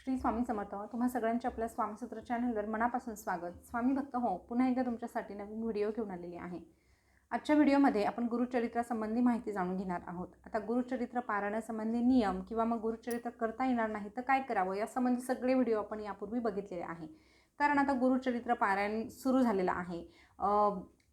श्री स्वामी समर्थ. तुम्हा सगळ्यांचे आपल्या स्वामीसूत्र चॅनलवर मनापासून स्वागत. स्वामी भक्त हो पुन्हा एकदा तुमच्यासाठी नवीन व्हिडिओ घेऊन आलेली आहे. आजच्या व्हिडिओमध्ये आपण गुरुचरित्रासंबंधी माहिती जाणून घेणार आहोत. आता गुरुचरित्र पारायणासंबंधी नियम किंवा मग गुरुचरित्र करता येणार नाही तर काय करावं यासंबंधी सगळे व्हिडिओ आपण यापूर्वी बघितलेले आहे. कारण आता गुरुचरित्र पारायण सुरू झालेलं आहे.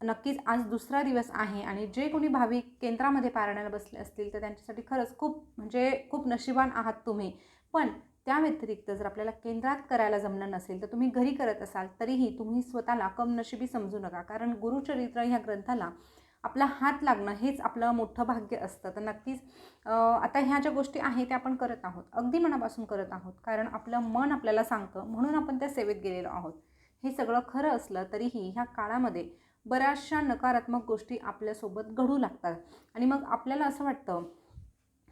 नक्कीच आज दुसरा दिवस आहे आणि जे कोणी भाविक केंद्रामध्ये पारायणाला बसले असतील तर त्यांच्यासाठी खरंच खूप म्हणजे खूप नशिबान आहात तुम्ही. पण त्या व्यतिरिक्त जर आपल्याला केंद्रात करायला जमलं नसेल तर तुम्ही घरी करत असाल तरीही तुम्ही स्वतःला कमनशिबी समजू नका. कारण गुरुचरित्र ह्या ग्रंथाला आपला हात लागणं हेच आपलं मोठं भाग्य असतं. तर नक्कीच आता ह्या ज्या गोष्टी आहेत त्या आपण करत आहोत. अगदी मनापासून करत आहोत. कारण आपलं मन आपल्याला सांगतं म्हणून आपण त्या सेवेत गेलेलो आहोत. हे सगळं खरं असलं तरीही ह्या काळामध्ये बऱ्याचशा नकारात्मक गोष्टी आपल्यासोबत घडू लागतात. आणि मग आपल्याला असं वाटतं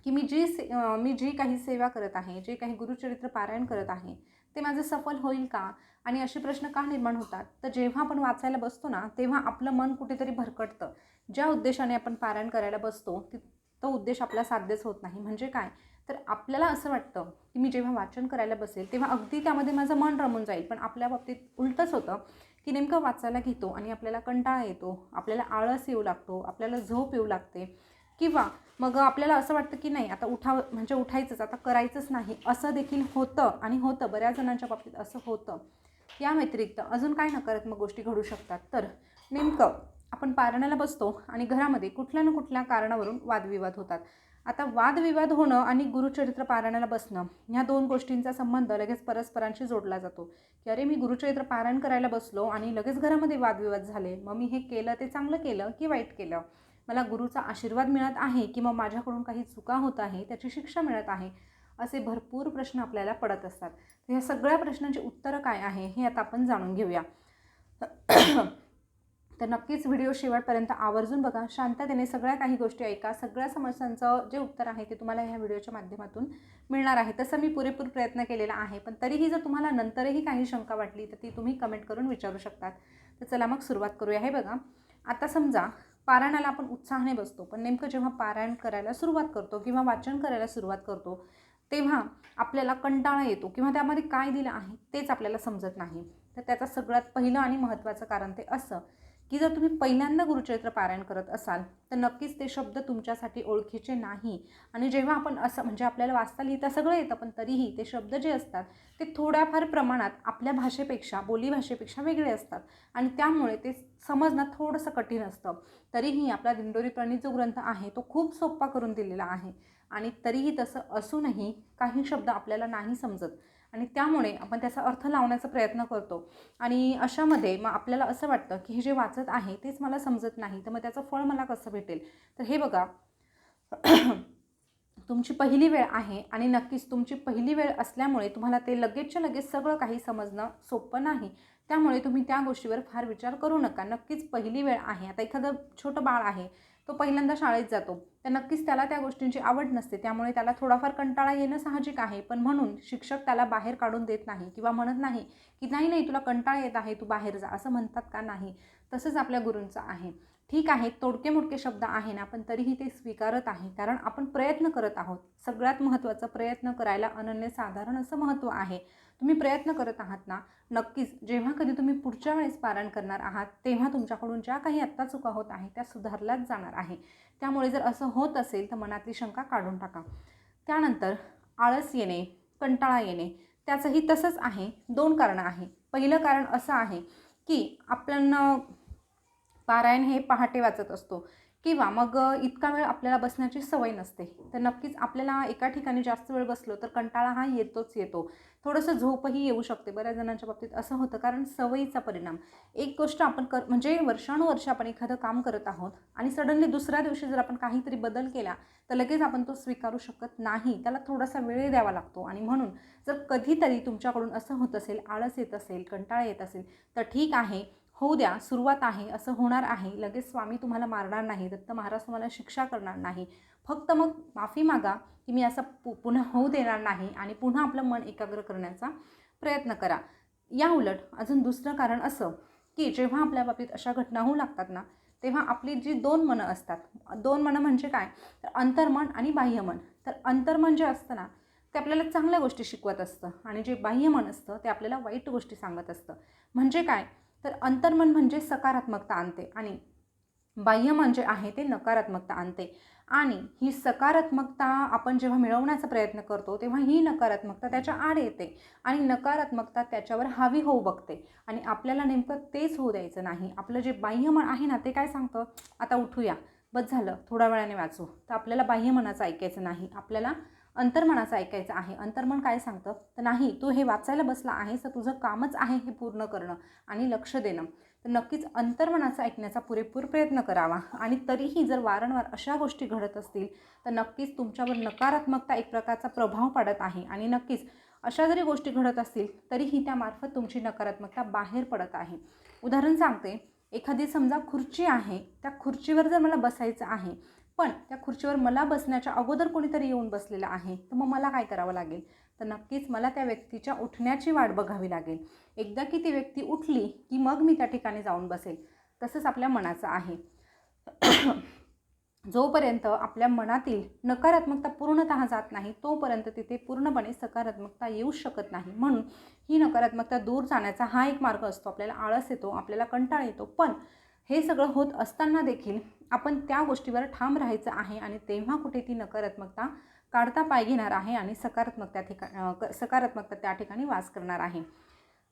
की मी जी से मी जी काही सेवा करत आहे जे काही गुरुचरित्र पारायण करत आहे ते माझं सफल होईल का? आणि असे प्रश्न का निर्माण होतात? तर जेव्हा आपण वाचायला बसतो ना तेव्हा आपलं मन कुठेतरी भरकटतं. ज्या उद्देशाने आपण पारायण करायला बसतो ती तो उद्देश आपला साध्यच होत नाही. म्हणजे काय? तर आपल्याला असं वाटतं की मी जेव्हा वाचन करायला बसेल तेव्हा अगदी त्यामध्ये माझं मन रमून जाईल. पण आपल्या बाबतीत उलटंच होतं की नेमकं वाचायला घेतो आणि आपल्याला कंटाळा येतो आपल्याला आळस येऊ लागतो आपल्याला झोप येऊ लागते. किंवा मग आपल्याला असं वाटतं की नाही आता उठाव म्हणजे उठायचंच आता करायचंच नाही असं देखील होतं आणि होतं बऱ्याच जणांच्या बाबतीत असं होतं. या व्यतिरिक्त अजून काय नकारात्मक गोष्टी घडू शकतात? तर नेमकं आपण पारण्याला बसतो आणि घरामध्ये कुठल्या ना कुठल्या कारणावरून वादविवाद होतात. आता वादविवाद होणं आणि गुरुचरित्र पारायणाला बसणं ह्या दोन गोष्टींचा संबंध लगेच परस्परांशी जोडला जातो. की अरे मी गुरुचरित्र पारायण करायला बसलो आणि लगेच घरामध्ये वादविवाद झाले. मग मी हे केलं ते चांगलं केलं की वाईट केलं? मला गुरुचा आशीर्वाद मिळत आहे किंवा माझ्याकडून काही चुका होत आहे त्याची शिक्षा मिळत आहे असे भरपूर प्रश्न आपल्याला पडत असतात. तर ह्या सगळ्या प्रश्नांची उत्तरं काय आहे हे आता आपण जाणून घेऊया. तर नक्कीच व्हिडिओ शेवटपर्यंत आवर्जून बघा. शांततेने सगळ्या काही गोष्टी ऐका. सगळ्या समस्यांचं जे उत्तर आहे ते तुम्हाला ह्या व्हिडिओच्या माध्यमातून मिळणार आहे. तसं मी पुरेपूर प्रयत्न केलेला आहे पण तरीही जर तुम्हाला नंतरही काही शंका वाटली तर ती तुम्ही कमेंट करून विचारू शकतात. तर चला मग सुरुवात करूया. हे बघा. आता समजा पारायणाला आपण उत्साहाने बसतो. पण नेमकं जेव्हा पारायण करायला सुरुवात करतो किंवा वाचन करायला सुरुवात करतो तेव्हा आपल्याला कंटाळा येतो किंवा त्यामध्ये काय दिलं आहे तेच आपल्याला समजत नाही. तर त्याचं सगळ्यात पहिलं आणि महत्त्वाचं कारण ते असं की जर तुम्ही पहिल्यांदा गुरुचरित्र पारायण करत असाल तर नक्कीच ते शब्द तुमच्यासाठी ओळखीचे नाही. आणि जेव्हा आपण असं म्हणजे आपल्याला वाचता लिहिता सगळं येतं पण तरीही ते शब्द जे असतात ते थोड्याफार प्रमाणात आपल्या भाषेपेक्षा बोलीभाषेपेक्षा वेगळे असतात. आणि त्यामुळे ते समजणं थोडंसं कठीण असतं. तरीही आपला दिंडोरी प्रणित जो ग्रंथ आहे तो खूप सोपा करून दिलेला आहे. आणि तरीही तसं असूनही काही शब्द आपल्याला नाही समजत. आणि त्यामुळे आपण त्याचा अर्थ लावण्याचा प्रयत्न करतो. आणि अशामध्ये मग आपल्याला असं वाटतं की हे जे वाचत आहे तेच मला समजत नाही तर मग त्याचं फळ मला कसं भेटेल? तर हे बघा. तुमची पहिली वेळ आहे आणि नक्कीच तुमची पहिली वेळ असल्यामुळे तुम्हाला ते लगेचच्या लगेच सगळं काही समजणं सोपं नाही. त्यामुळे तुम्ही त्या गोष्टीवर फार विचार करू नका. नक्कीच पहिली वेळ आहे. आता एखादं छोटं बाळ आहे तो पहिल्यांदा शाळेत जातो. तर नक्कीच त्याला त्या गोष्टींची आवड नसते. त्यामुळे त्याला थोडाफार कंटाळा येणं साहजिक आहे. पण म्हणून शिक्षक त्याला बाहेर काढून देत नाही किंवा म्हणत नाही की नाही नाही तुला कंटाळा येत आहे तू बाहेर जा. असं म्हणतात का नाही? तसंच आपल्या गुरूंचं आहे. ठीक आहे तोडके मोडके शब्द आहे ना पण तरीही ते स्वीकारत आहे. कारण आपण प्रयत्न करत आहोत. सगळ्यात महत्त्वाचं प्रयत्न करायला अनन्य साधारण असं महत्त्व आहे. तुम्ही प्रयत्न करत आहात ना नक्कीच जेव्हा कधी तुम्ही पुढच्या वेळेस पारायण करणार आहात तेव्हा तुमच्याकडून ज्या काही आत्ता चुका होत आहे त्या सुधारल्याच जाणार आहे. त्यामुळे जर असं होत असेल तर मनातली शंका काढून टाका. त्यानंतर आळस येणे कंटाळा येणे त्याचंही तसंच आहे. दोन कारणं आहे. पहिलं कारण असं आहे की आपल्याला पारायण हे पहाटे वाचत असतो. किंवा मग इतका वेळ आपल्याला बसण्याची सवय नसते. तर नक्कीच आपल्याला एका ठिकाणी जास्त वेळ बसलो तर कंटाळा हा येतोच येतो. थोडंसं झोपही येऊ शकते बऱ्याच जणांच्या बाबतीत असं होतं. कारण सवयीचा परिणाम. एक गोष्ट आपण कर म्हणजे वर्षानुवर्ष आपण एखादं काम करत आहोत आणि सडनली दुसऱ्या दिवशी जर आपण काहीतरी बदल केला तर लगेच आपण तो स्वीकारू शकत नाही. त्याला थोडासा वेळ द्यावा लागतो. आणि म्हणून जर कधीतरी तुमच्याकडून असं होत असेल आळस येत असेल कंटाळा येत असेल तर ठीक आहे. होऊ द्या सुरुवात आहे असं होणार आहे लगेच स्वामी तुम्हाला मारणार नाही दत्त महाराज तुम्हाला शिक्षा करणार नाही. फक्त मग माफी मागा की मी असं पु पुन्हा होऊ देणार नाही आणि पुन्हा आपलं मन एकाग्र करण्याचा प्रयत्न करा. या उलट अजून दुसरं कारण असं की जेव्हा आपल्या बाबतीत अशा घटना होऊ लागतात ना तेव्हा आपली जी दोन मनं असतात दोन मनं म्हणजे काय? तर अंतर्मन आणि बाह्यमन. तर अंतर्मन जे असतं ना ते आपल्याला चांगल्या गोष्टी शिकवत असतं आणि जे बाह्य मन असतं ते आपल्याला वाईट गोष्टी सांगत असतं. म्हणजे काय? तर अंतर्मन म्हणजे सकारात्मकता आणते आणि बाह्यमन जे आहे ते नकारात्मकता आणते. आणि ही सकारात्मकता आपण जेव्हा मिळवण्याचा प्रयत्न करतो तेव्हा ही नकारात्मकता त्याच्या आड येते आणि नकारात्मकता त्याच्यावर हावी होऊ बघते आणि आपल्याला नेमकं तेच होऊ द्यायचं नाही. आपलं जे बाह्यमन आहे ना ते काय सांगतं? आता उठूया. बस झालं. थोड्या वेळाने वाचू. तर आपल्याला बाह्य मनाचं ऐकायचं नाही. आपल्याला अंतर्मनाचं ऐकायचं आहे. अंतर्मन काय सांगतं? तर नाही तू हे वाचायला बसला आहेस तर तुझं कामच आहे हे पूर्ण करणं आणि लक्ष देणं. तर नक्कीच अंतर्मनाचं ऐकण्याचा पुरेपूर प्रयत्न करावा. आणि तरीही जर वारंवार अशा गोष्टी घडत असतील तर नक्कीच तुमच्यावर नकारात्मकता एक प्रकारचा प्रभाव पडत आहे. आणि नक्कीच अशा जरी गोष्टी घडत असतील तरीही त्यामार्फत तुमची नकारात्मकता बाहेर पडत आहे. उदाहरण सांगते. एखादी समजा खुर्ची आहे. त्या खुर्चीवर जर मला बसायचं आहे पण त्या खुर्चीवर मला बसण्याच्या अगोदर कोणीतरी येऊन बसलेलं आहे. तर मग मला काय करावं लागेल? तर नक्कीच मला त्या व्यक्तीच्या उठण्याची वाट बघावी लागेल. एकदा की ती व्यक्ती उठली की मग मी त्या ठिकाणी जाऊन बसेल. तसंच आपल्या मनाचं आहे. जोपर्यंत आपल्या मनातील नकारात्मकता पूर्णतः जात नाही तोपर्यंत तिथे पूर्णपणे सकारात्मकता येऊ शकत नाही. म्हणून ही नकारात्मकता दूर जाण्याचा हा एक मार्ग असतो. आपल्याला आळस येतो आपल्याला कंटाळा येतो. पण हे सगळं होत असताना देखील आपण त्या गोष्टीवर ठाम राहायचं आहे आणि तेव्हा कुठे ती नकारात्मकता काढता पाय घेणार आहे आणि सकारात्मक त्या ठिका सकारात्मकता त्या ठिकाणी वास करणार आहे.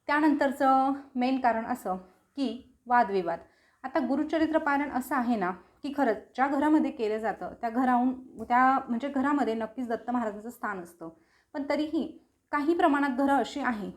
त्यानंतरचं मेन कारण असं की वादविवाद. आता गुरुचरित्र पारायण असं आहे ना की खरंच ज्या घरामध्ये केलं जातं त्या घराहून त्या म्हणजे घरामध्ये नक्कीच दत्त महाराजांचं स्थान असतं. पण तरीही काही प्रमाणात घरं अशी आहे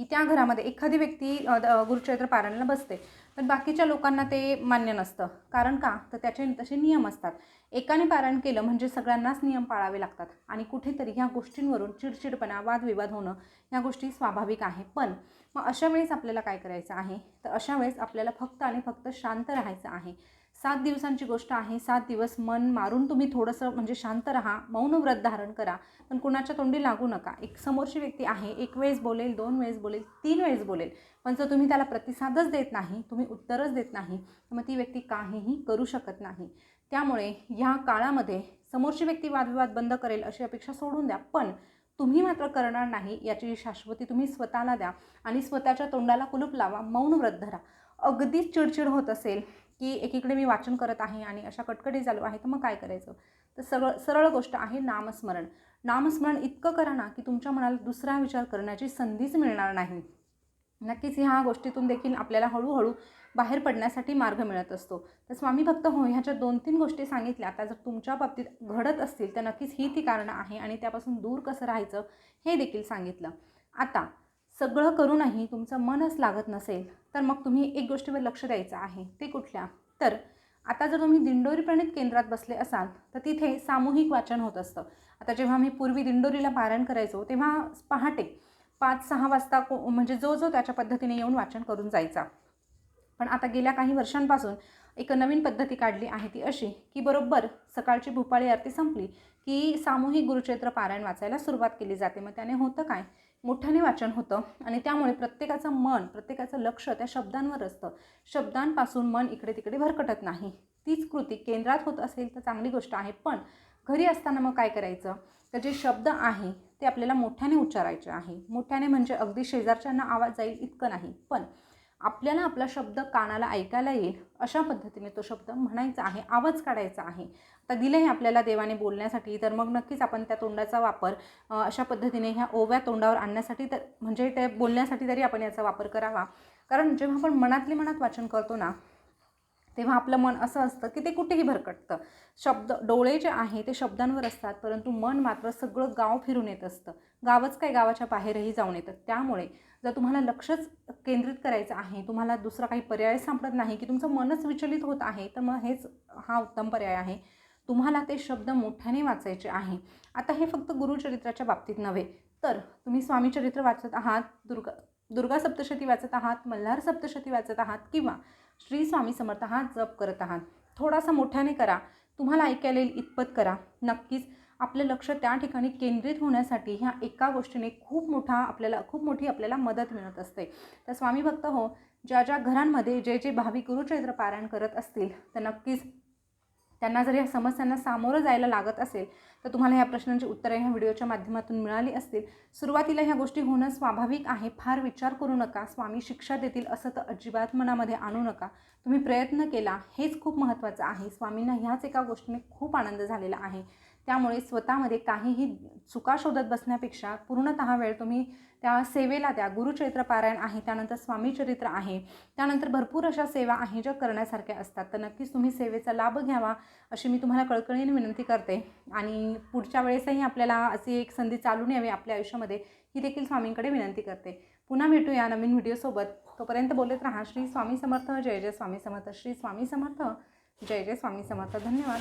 की त्या घरामध्ये एखादी व्यक्ती गुरुचरित्र पारायणाला बसते. पण बाकीच्या लोकांना ते मान्य नसतं. कारण का? तर त्याचे तसे नियम असतात. एकाने पारायण केलं म्हणजे सगळ्यांनाच नियम पाळावे लागतात. आणि कुठेतरी ह्या गोष्टींवरून चिडचिडपणा वादविवाद होणं ह्या गोष्टी स्वाभाविक आहे. पण मग अशा वेळेस आपल्याला काय करायचं आहे? तर अशा वेळेस आपल्याला फक्त आणि फक्त शांत राहायचं आहे. सात दिवसांची गोष्ट आहे. सात दिवस मन मारून तुम्ही थोडंसं म्हणजे शांत राहा मौन व्रत धारण करा. पण कुणाच्या तोंडी लागू नका. एक समोरची व्यक्ती आहे एक वेळेस बोलेल दोन वेळेस बोलेल तीन वेळेस बोलेल. पण जर तुम्ही त्याला प्रतिसादच देत नाही तुम्ही उत्तरच देत नाही तर मग ती व्यक्ती काहीही करू शकत नाही. त्यामुळे ह्या काळामध्ये समोरची व्यक्ती वादविवाद बंद करेल अशी अपेक्षा सोडून द्या. पण तुम्ही मात्र करणार नाही याची शाश्वती तुम्ही स्वतःला द्या आणि स्वतःच्या तोंडाला कुलूप लावा मौन व्रत धरा. अगदीच चिडचिड होत असेल की एकीकडे मी वाचन करत आहे आणि अशा कटकटी चालू आहे तर मग काय करायचं? तर सगळं सरळ गोष्ट आहे नामस्मरण. नामस्मरण इतकं करा ना की तुमच्या मनाला दुसरा विचार करण्याची संधीच मिळणार नाही. नक्कीच ह्या गोष्टीतून देखील आपल्याला हळूहळू बाहेर पडण्यासाठी मार्ग मिळत असतो. तर स्वामी भक्त हो ह्याच्या दोन तीन गोष्टी सांगितल्या. आता जर तुमच्या बाबतीत घडत असतील तर नक्कीच ही ती कारणं आहे आणि त्यापासून दूर कसं राहायचं हे देखील सांगितलं. आता सगळं करूनही तुमचं मनच लागत नसेल तर मग तुम्ही एक गोष्टीवर लक्ष द्यायचं आहे ते कुठल्या? तर आता जर तुम्ही दिंडोरी प्रणित केंद्रात बसले असाल तर तिथे सामूहिक वाचन होत असतं. आता जेव्हा मी पूर्वी दिंडोरीला पारायण करायचो तेव्हा पहाटे पाच सहा वाजता को म्हणजे जो जो त्याच्या पद्धतीने येऊन वाचन करून जायचा. पण आता गेल्या काही वर्षांपासून एक नवीन पद्धती काढली आहे ती अशी की बरोबर सकाळची भूपाळी आरती संपली की सामूहिक गुरुक्षेत्र पारायण वाचायला सुरुवात केली जाते. मग त्याने होतं काय? मोठ्याने वाचन होतं आणि त्यामुळे प्रत्येकाचं मन प्रत्येकाचं लक्ष त्या शब्दांवर असतं. शब्दांपासून मन इकडे तिकडे भरकटत नाही. तीच कृती केंद्रात होत असेल तर चांगली गोष्ट आहे पण घरी असताना मग काय करायचं? तर जे शब्द आहे ते आपल्याला मोठ्याने उच्चारायचे आहे. मोठ्याने म्हणजे अगदी शेजारच्यांना आवाज जाईल इतकं नाही पण आपल्याला आपला शब्द कानाला ऐकायला येईल अशा पद्धतीने तो शब्द म्हणायचा आहे आवाज काढायचा आहे. आता दिलं आपल्याला देवाने बोलण्यासाठी तर मग नक्कीच आपण त्या तोंडाचा वापर अशा पद्धतीने ह्या ओव्या तोंडावर आणण्यासाठी तर म्हणजे ते बोलण्यासाठी तरी आपण याचा वापर करावा. कारण जेव्हा आपण मनातली मनात वाचन करतो ना तेव्हा आपलं मन असं असतं की ते कुठेही भरकटतं. शब्द डोळे जे आहे ते शब्दांवर असतात परंतु मन मात्र सगळं गाव फिरून येत असतं. गावच काय गावाच्या बाहेरही जाऊन येतं. त्यामुळे जर तुम्हाला लक्षच केंद्रित करायचं आहे तुम्हाला दुसरा काही पर्याय सापडत नाही की तुमचं मनच विचलित होत आहे तर मग हेच हा उत्तम पर्याय आहे. तुम्हाला ते शब्द मोठ्याने वाचायचे आहे. आता हे फक्त गुरुचरित्राच्या बाबतीत नव्हे तर तुम्ही स्वामीचरित्र वाचत आहात दुर्गा दुर्गा सप्तशती वाचत आहात मल्हार सप्तशती वाचत आहात किंवा श्री स्वामी समर्थ हा जप करत आहात. थोडासा मोठ्याने करा. तुम्हाला ऐकायला येईल इतपत करा. नक्कीच आपलं लक्ष त्या ठिकाणी केंद्रित होण्यासाठी ह्या एका गोष्टीने खूप मोठा आपल्याला खूप मोठी आपल्याला मदत मिळत असते. तर स्वामी भक्त हो ज्या ज्या घरांमध्ये जे जे भाविक गुरुचरित्र पारायण करत असतील तर नक्कीच त्यांना जर या समस्यांना सामोरं जायला लागत असेल तर तुम्हाला या प्रश्नांची उत्तरे ह्या व्हिडिओच्या माध्यमातून मिळाली असतील. सुरुवातीला ह्या गोष्टी होणं स्वाभाविक आहे फार विचार करू नका. स्वामी शिक्षा देतील असं तर अजिबात मनामध्ये आणू नका. तुम्ही प्रयत्न केला हेच खूप महत्त्वाचं आहे. स्वामींना ह्याच एका गोष्टीने खूप आनंद झालेला आहे. त्यामुळे स्वतःमध्ये काहीही चुका शोधत बसण्यापेक्षा पूर्णतः वेळ तुम्ही त्या सेवेला द्या. गुरुचरित्र पारायण आहे त्यानंतर स्वामी चरित्र आहे. त्यानंतर भरपूर अशा सेवा आहे ज्या करण्यासारख्या असतात. तर नक्कीच तुम्ही सेवेचा लाभ घ्यावा अशी मी तुम्हाला कळकळीने विनंती करते. आणि पुढच्या वेळेसही आपल्याला अशी एक संधी चालून यावी आपल्या आयुष्यामध्ये ही देखील स्वामींकडे विनंती करते. पुन्हा भेटू या नवीन व्हिडिओसोबत तोपर्यंत बोलत राहा. श्री स्वामी समर्थ. जय जय स्वामी समर्थ. श्री स्वामी समर्थ. जय जय स्वामी समर्थ. धन्यवाद.